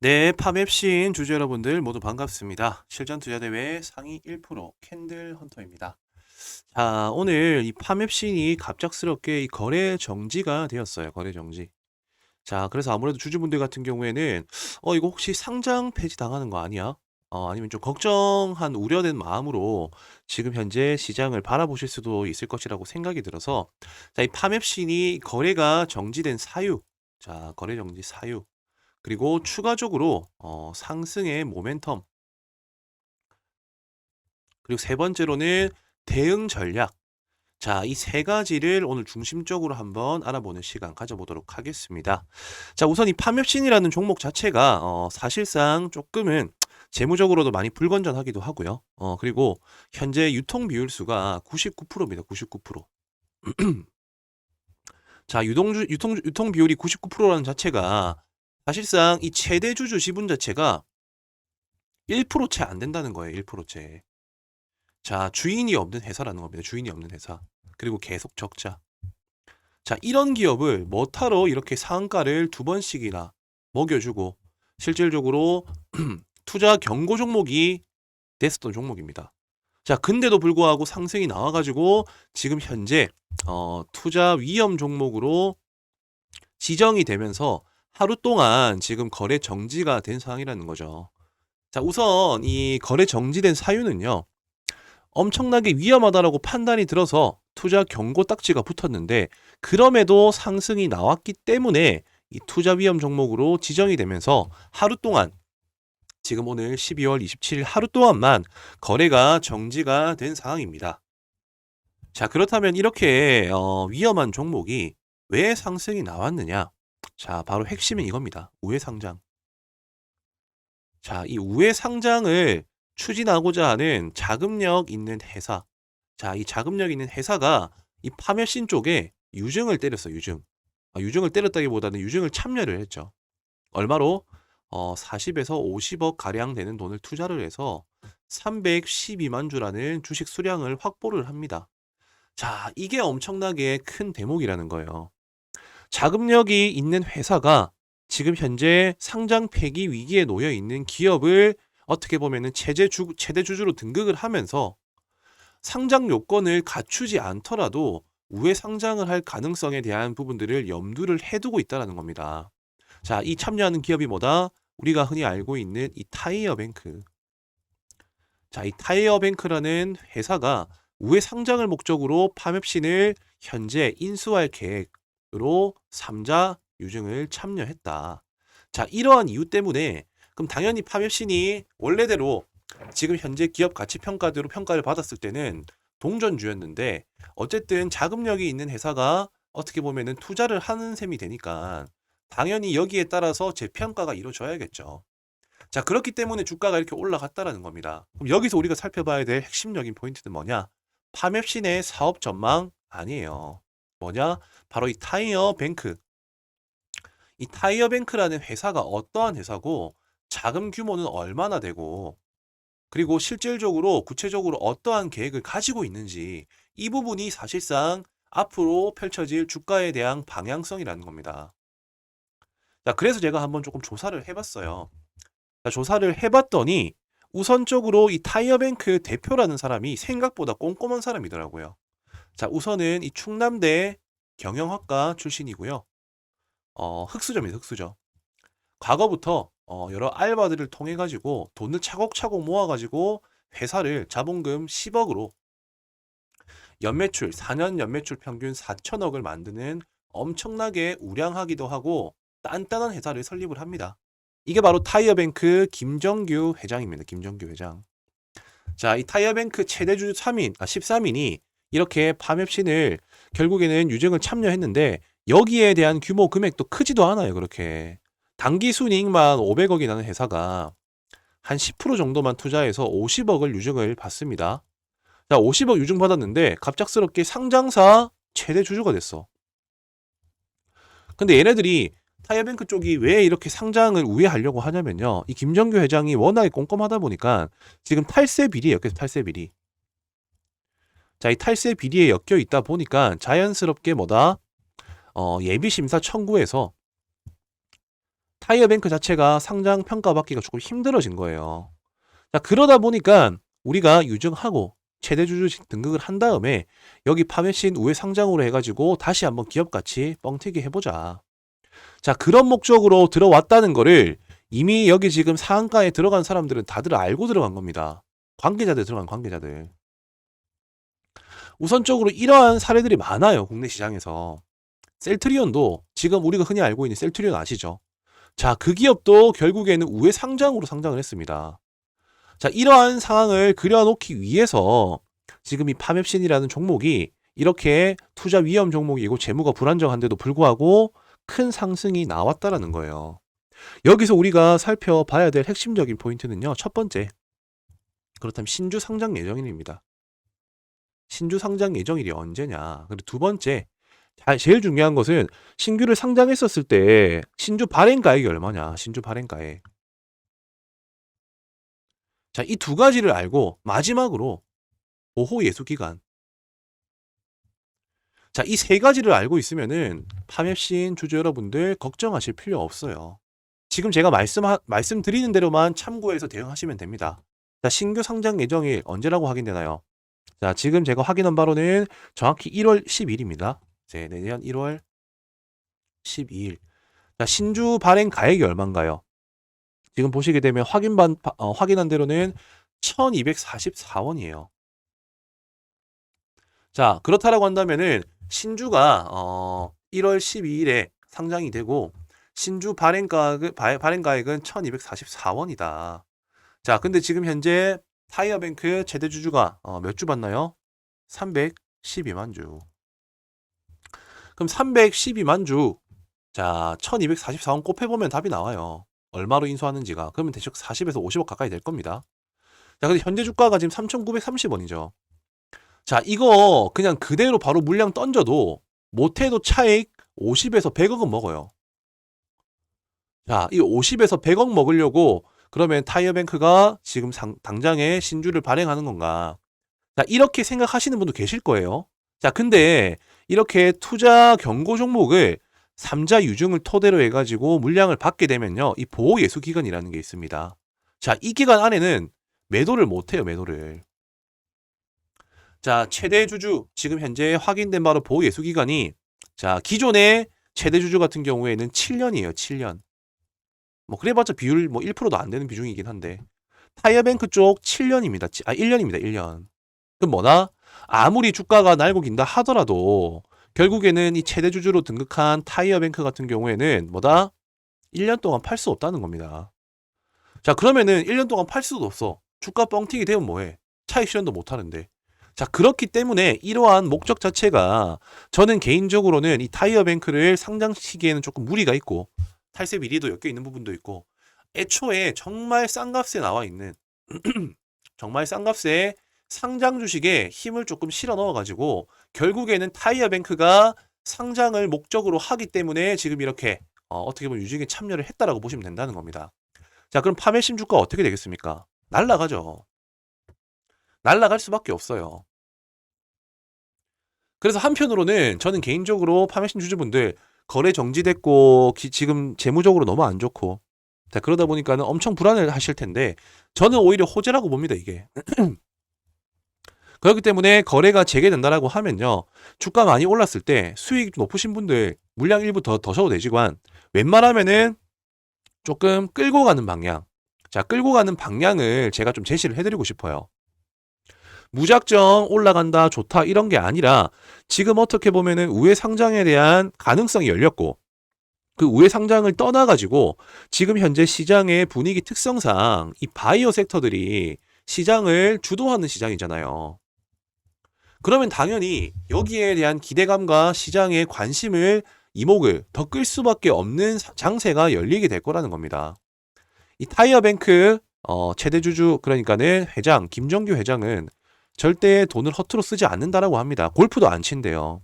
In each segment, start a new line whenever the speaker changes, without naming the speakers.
네, 팜앱신 주주 여러분들 모두 반갑습니다. 실전 투자 대회 상위 1% 캔들 헌터입니다. 자, 오늘 이 팜앱신이 갑작스럽게 이 거래 정지가 되었어요. 거래 정지. 자, 그래서 아무래도 주주분들 같은 경우에는 어, 이거 혹시 상장 폐지 당하는 거 아니야? 어, 아니면 좀 걱정한 우려된 마음으로 지금 현재 시장을 바라보실 수도 있을 것이라고 생각이 들어서 자, 이 팜앱신이 거래가 정지된 사유. 자, 거래 정지 사유. 그리고 추가적으로 어, 상승의 모멘텀. 그리고 세 번째로는 대응 전략. 자, 이 세 가지를 오늘 중심적으로 한번 알아보는 시간 가져보도록 하겠습니다. 자, 우선 이 팜앱신이라는 종목 자체가 어, 사실상 조금은 재무적으로도 많이 불건전하기도 하고요. 어, 그리고 현재 유통 비율 수가 99%입니다. 99%. 자, 유동주, 유통, 유통 비율이 99%라는 자체가 사실상 이 최대 주주 지분 자체가 1%채 안 된다는 거예요. 1%채. 자, 주인이 없는 회사라는 겁니다. 주인이 없는 회사. 그리고 계속 적자. 자, 이런 기업을 뭐타로 이렇게 상한가를 두 번씩이나 먹여주고 실질적으로 투자 경고 종목이 됐었던 종목입니다. 자, 근데도 불구하고 상승이 나와가지고 지금 현재 어, 투자 위험 종목으로 지정이 되면서 하루 동안 지금 거래 정지가 된 상황이라는 거죠. 자, 우선 이 거래 정지된 사유는요. 엄청나게 위험하다라고 판단이 들어서 투자 경고 딱지가 붙었는데 그럼에도 상승이 나왔기 때문에 이 투자 위험 종목으로 지정이 되면서 하루 동안 지금 오늘 12월 27일 하루 동안만 거래가 정지가 된 상황입니다. 자, 그렇다면 이렇게 어, 위험한 종목이 왜 상승이 나왔느냐? 자, 바로 핵심은 이겁니다. 우회 상장. 자, 이 우회 상장을 추진하고자 하는 자금력 있는 회사. 자, 이 자금력 있는 회사가 이 파멸신 쪽에 유증을 때렸어, 유증. 아, 유증을 때렸다기보다는 유증을 참여를 했죠. 얼마로? 어, 40에서 50억 가량 되는 돈을 투자를 해서 312만 주라는 주식 수량을 확보를 합니다. 자, 이게 엄청나게 큰 대목이라는 거예요. 자금력이 있는 회사가 지금 현재 상장 폐기 위기에 놓여 있는 기업을 어떻게 보면은 최대 주 최대 주주로 등극을 하면서 상장 요건을 갖추지 않더라도 우회 상장을 할 가능성에 대한 부분들을 염두를 해두고 있다라는 겁니다. 자, 이 참여하는 기업이 뭐다? 우리가 흔히 알고 있는 이 타이어 뱅크. 자, 이 타이어 뱅크라는 회사가 우회 상장을 목적으로 팜앱신을 현재 인수할 계획으 로 3자 유증을 참여했다. 자, 이러한 이유 때문에 그럼 당연히 팜앱신이 원래대로 지금 현재 기업 가치 평가대로 평가를 받았을 때는 동전주였는데 어쨌든 자금력이 있는 회사가 어떻게 보면은 투자를 하는 셈이 되니까 당연히 여기에 따라서 재평가가 이루어져야겠죠. 자, 그렇기 때문에 주가가 이렇게 올라갔다라는 겁니다. 그럼 여기서 우리가 살펴봐야 될 핵심적인 포인트는 뭐냐? 팜앱신의 사업 전망 아니에요. 뭐냐? 바로 이 타이어 뱅크. 이 타이어 뱅크라는 회사가 어떠한 회사고 자금 규모는 얼마나 되고 그리고 실질적으로 구체적으로 어떠한 계획을 가지고 있는지 이 부분이 사실상 앞으로 펼쳐질 주가에 대한 방향성이라는 겁니다. 자, 그래서 제가 한번 조금 조사를 해봤어요. 자, 조사를 해봤더니 우선적으로 이 타이어뱅크 대표라는 사람이 생각보다 꼼꼼한 사람이더라고요. 자, 우선은 이 충남대 경영학과 출신이고요. 어, 흑수저입니다, 흑수저. 과거부터 어, 여러 알바들을 통해 가지고 돈을 차곡차곡 모아 가지고 회사를 자본금 10억으로 연매출 4년 연매출 평균 4천억을 만드는 엄청나게 우량하기도 하고 단단한 회사를 설립을 합니다. 이게 바로 타이어뱅크 김정규 회장입니다. 김정규 회장. 자, 이 타이어뱅크 최대주 3인, 아 13인이 이렇게 팜앱신을 결국에는 유증을 참여했는데 여기에 대한 규모 금액도 크지도 않아요. 그렇게. 단기 순이익만 500억이 나는 회사가 한 10% 정도만 투자해서 50억을 유증을 받습니다. 자, 50억 유증 받았는데 갑작스럽게 상장사 최대 주주가 됐어. 근데 얘네들이 타이어뱅크 쪽이 왜 이렇게 상장을 우회하려고 하냐면요. 이 김정규 회장이 워낙에 꼼꼼하다 보니까 지금 탈세 비리에 엮여서 탈세 비리. 자, 이 탈세 비리에 엮여 있다 보니까 자연스럽게 뭐다? 어, 예비 심사 청구에서 타이어뱅크 자체가 상장 평가받기가 조금 힘들어진 거예요. 자, 그러다 보니까 우리가 유증하고 최대 주주식 등극을 한 다음에 여기 파매신 우회 상장으로 해가지고 다시 한번 기업같이 뻥튀기 해보자. 자, 그런 목적으로 들어왔다는 거를 이미 여기 지금 상한가에 들어간 사람들은 다들 알고 들어간 겁니다. 관계자들 들어간 관계자들. 우선적으로 이러한 사례들이 많아요. 국내 시장에서. 셀트리온도 지금 우리가 흔히 알고 있는 셀트리온 아시죠? 자, 그 기업도 결국에는 우회 상장으로 상장을 했습니다. 자, 이러한 상황을 그려놓기 위해서 지금 이 파맵신이라는 종목이 이렇게 투자 위험 종목이고 재무가 불안정한데도 불구하고 큰 상승이 나왔다라는 거예요. 여기서 우리가 살펴봐야 될 핵심적인 포인트는요. 첫 번째. 그렇다면 신주 상장 예정일입니다. 신주 상장 예정일이 언제냐. 그리고 두 번째. 자, 제일 중요한 것은 신규를 상장했었을 때 신주 발행 가액이 얼마냐. 신주 발행 가액. 자, 이 두 가지를 알고 마지막으로 보호 예수 기간. 자, 이 세 가지를 알고 있으면은 파맵신 주주 여러분들 걱정하실 필요 없어요. 지금 제가 말씀 말씀드리는 대로만 참고해서 대응하시면 됩니다. 자, 신규 상장 예정일 언제라고 확인되나요? 자, 지금 제가 확인한 바로는 정확히 1월 10일입니다. 네, 내년 1월 12일. 자, 신주 발행 가액이 얼마인가요? 지금 보시게 되면 확인반 어, 확인한 대로는 1244원이에요. 자, 그렇다라고 한다면은 신주가 어 1월 12일에 상장이 되고 신주 발행 가액 발행 가액은 1244원이다. 자, 근데 지금 현재 타이어뱅크 최대 주주가 어, 몇 주 받나요? 312만 주. 그럼 312만 주. 자, 1244원 곱해보면 답이 나와요. 얼마로 인수하는지가. 그러면 대충 40에서 50억 가까이 될 겁니다. 자, 근데 현재 주가가 지금 3,930원이죠. 자, 이거 그냥 그대로 바로 물량 던져도 못해도 차익 50에서 100억은 먹어요. 자, 이 50에서 100억 먹으려고 그러면 타이어뱅크가 지금 상, 당장에 신주를 발행하는 건가? 자, 이렇게 생각하시는 분도 계실 거예요. 자, 근데 이렇게 투자 경고 종목을 삼자 유증을 토대로 해가지고 물량을 받게 되면요. 이 보호 예수 기간이라는 게 있습니다. 자, 이 기간 안에는 매도를 못 해요, 매도를. 자, 최대 주주 지금 현재 확인된 바로 보호 예수 기간이 자, 기존의 최대 주주 같은 경우에는 7년이에요, 7년. 뭐 그래봤자 비율 뭐 1%도 안 되는 비중이긴 한데 타이어뱅크 쪽 7년입니다. 아 1년입니다. 1년. 그럼 뭐나 아무리 주가가 날고 긴다 하더라도 결국에는 이 최대 주주로 등극한 타이어뱅크 같은 경우에는 뭐다 1년 동안 팔 수 없다는 겁니다. 자 그러면은 1년 동안 팔 수도 없어. 주가 뻥튀기 되면 뭐해? 차익 실현도 못 하는데. 자 그렇기 때문에 이러한 목적 자체가 저는 개인적으로는 이 타이어뱅크를 상장시키기에는 조금 무리가 있고 탈세 비리도 엮여 있는 부분도 있고 애초에 정말 싼 값에 나와 있는 정말 싼 값에 상장 주식에 힘을 조금 실어 넣어 가지고 결국에는 타이어뱅크가 상장을 목적으로 하기 때문에 지금 이렇게 어, 어떻게 보면 유증에 참여를 했다라고 보시면 된다는 겁니다. 자, 그럼 파매심 주가 어떻게 되겠습니까? 날라가죠. 날라갈 수밖에 없어요. 그래서 한편으로는 저는 개인적으로 파매신 주주분들 거래 정지됐고 기, 지금 재무적으로 너무 안 좋고. 자 그러다 보니까는 엄청 불안해 하실 텐데 저는 오히려 호재라고 봅니다 이게. 그렇기 때문에 거래가 재개된다라고 하면요. 주가 많이 올랐을 때 수익 높으신 분들 물량 일부 더 더셔도 되지만 웬만하면은 조금 끌고 가는 방향. 자 끌고 가는 방향을 제가 좀 제시를 해드리고 싶어요 무작정 올라간다 좋다 이런 게 아니라 지금 어떻게 보면은 우회 상장에 대한 가능성이 열렸고 그 우회 상장을 떠나가지고 지금 현재 시장의 분위기 특성상 이 바이오 섹터들이 시장을 주도하는 시장이잖아요. 그러면 당연히 여기에 대한 기대감과 시장의 관심을 이목을 더 끌 수밖에 없는 장세가 열리게 될 거라는 겁니다. 이 타이어뱅크 어, 최대 주주 그러니까는 회장 김정규 회장은 절대 돈을 허투루 쓰지 않는다라고 합니다. 골프도 안 친대요.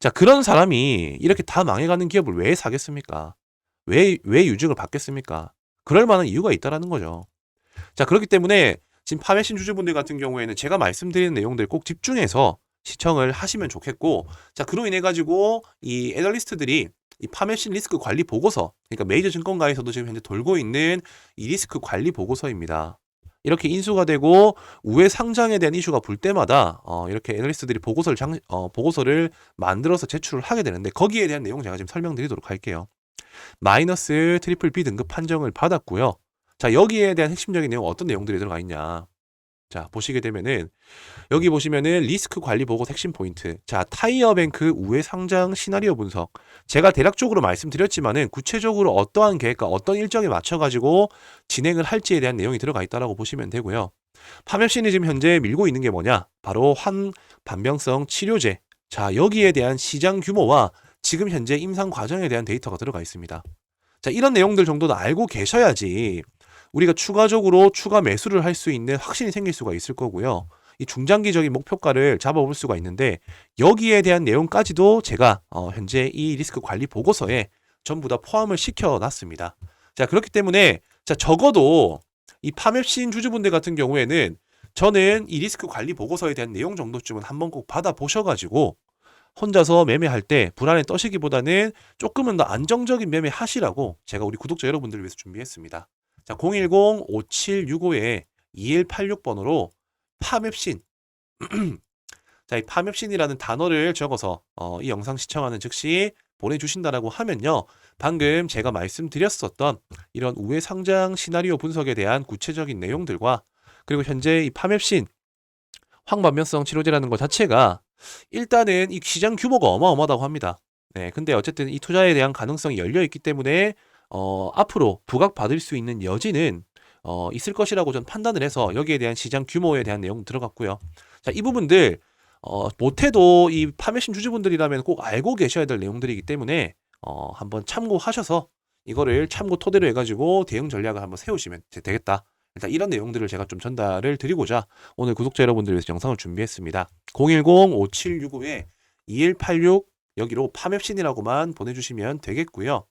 자, 그런 사람이 이렇게 다 망해가는 기업을 왜 사겠습니까? 왜, 왜 유증을 받겠습니까? 그럴 만한 이유가 있다라는 거죠. 자, 그렇기 때문에 지금 파매신 주주분들 같은 경우에는 제가 말씀드리는 내용들 꼭 집중해서 시청을 하시면 좋겠고, 자, 그로 인해 가지고 이 애널리스트들이 이 파메신 리스크 관리 보고서, 그러니까 메이저 증권가에서도 지금 현재 돌고 있는 이 리스크 관리 보고서입니다. 이렇게 인수가 되고 우회 상장에 대한 이슈가 불 때마다 어, 이렇게 애널리스트들이 보고서를 장, 어, 보고서를 만들어서 제출을 하게 되는데 거기에 대한 내용 제가 지금 설명드리도록 할게요. 마이너스 트리플 B 등급 판정을 받았고요. 자 여기에 대한 핵심적인 내용 어떤 내용들이 들어가 있냐? 자 보시게 되면은 여기 보시면은 리스크 관리 보고 핵심 포인트. 자 타이어 뱅크 우회 상장 시나리오 분석. 제가 대략적으로 말씀드렸지만은 구체적으로 어떠한 계획과 어떤 일정에 맞춰 가지고 진행을 할지에 대한 내용이 들어가 있다라고 보시면 되고요. 파맵신이 지금 현재 밀고 있는 게 뭐냐? 바로 환 반병성 치료제. 자 여기에 대한 시장 규모와 지금 현재 임상 과정에 대한 데이터가 들어가 있습니다. 자 이런 내용들 정도는 알고 계셔야지 우리가 추가적으로 추가 매수를 할 수 있는 확신이 생길 수가 있을 거고요. 이 중장기적인 목표가를 잡아볼 수가 있는데 여기에 대한 내용까지도 제가 어, 현재 이 리스크 관리 보고서에 전부 다 포함을 시켜 놨습니다. 자 그렇기 때문에 자 적어도 이 파맵신 주주분들 같은 경우에는 저는 이 리스크 관리 보고서에 대한 내용 정도쯤은 한번 꼭 받아 보셔가지고 혼자서 매매할 때 불안에 떠시기보다는 조금은 더 안정적인 매매 하시라고 제가 우리 구독자 여러분들을 위해서 준비했습니다. 자, 010-5765-2186번으로 파맵신. 자, 이 파맵신이라는 단어를 적어서 어, 이 영상 시청하는 즉시 보내주신다라고 하면요. 방금 제가 말씀드렸었던 이런 우회 상장 시나리오 분석에 대한 구체적인 내용들과 그리고 현재 이 파맵신 황반면성 치료제라는 것 자체가 일단은 이 시장 규모가 어마어마하다고 합니다. 네, 근데 어쨌든 이 투자에 대한 가능성이 열려 있기 때문에 어, 앞으로 부각받을 수 있는 여지는 어, 있을 것이라고 전 판단을 해서 여기에 대한 시장 규모에 대한 내용 들어갔고요. 자, 이 부분들 어, 못해도 이 파매신 주주분들이라면 꼭 알고 계셔야 될 내용들이기 때문에 어, 한번 참고하셔서 이거를 참고 토대로 해가지고 대응 전략을 한번 세우시면 되- 되겠다. 일단 이런 내용들을 제가 좀 전달을 드리고자 오늘 구독자 여러분들 위해서 영상을 준비했습니다. 010-5765-2186 여기로 파맵신이라고만 보내주시면 되겠고요.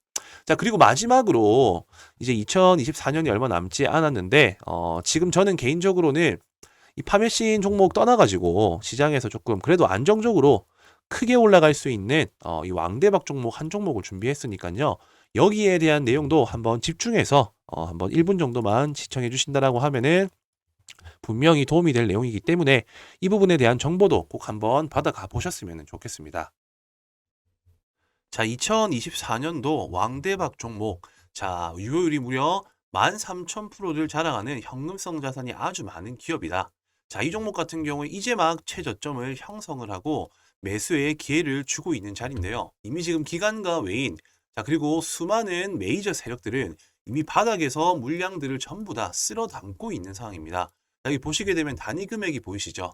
자, 그리고 마지막으로 이제 2024년이 얼마 남지 않았는데, 어, 지금 저는 개인적으로는 이 파메신 종목 떠나가지고 시장에서 조금 그래도 안정적으로 크게 올라갈 수 있는 어, 이 왕대박 종목 한 종목을 준비했으니까요. 여기에 대한 내용도 한번 집중해서 어, 한번 1분 정도만 시청해 주신다라고 하면은 분명히 도움이 될 내용이기 때문에 이 부분에 대한 정보도 꼭 한번 받아가 보셨으면 좋겠습니다. 자, 2024년도 왕대박 종목. 자, 유효율이 무려 13,000%를 자랑하는 현금성 자산이 아주 많은 기업이다. 자, 이 종목 같은 경우에 이제 막 최저점을 형성을 하고 매수의 기회를 주고 있는 자리인데요. 이미 지금 기관과 외인, 자, 그리고 수많은 메이저 세력들은 이미 바닥에서 물량들을 전부 다 쓸어 담고 있는 상황입니다. 자, 여기 보시게 되면 단위 금액이 보이시죠?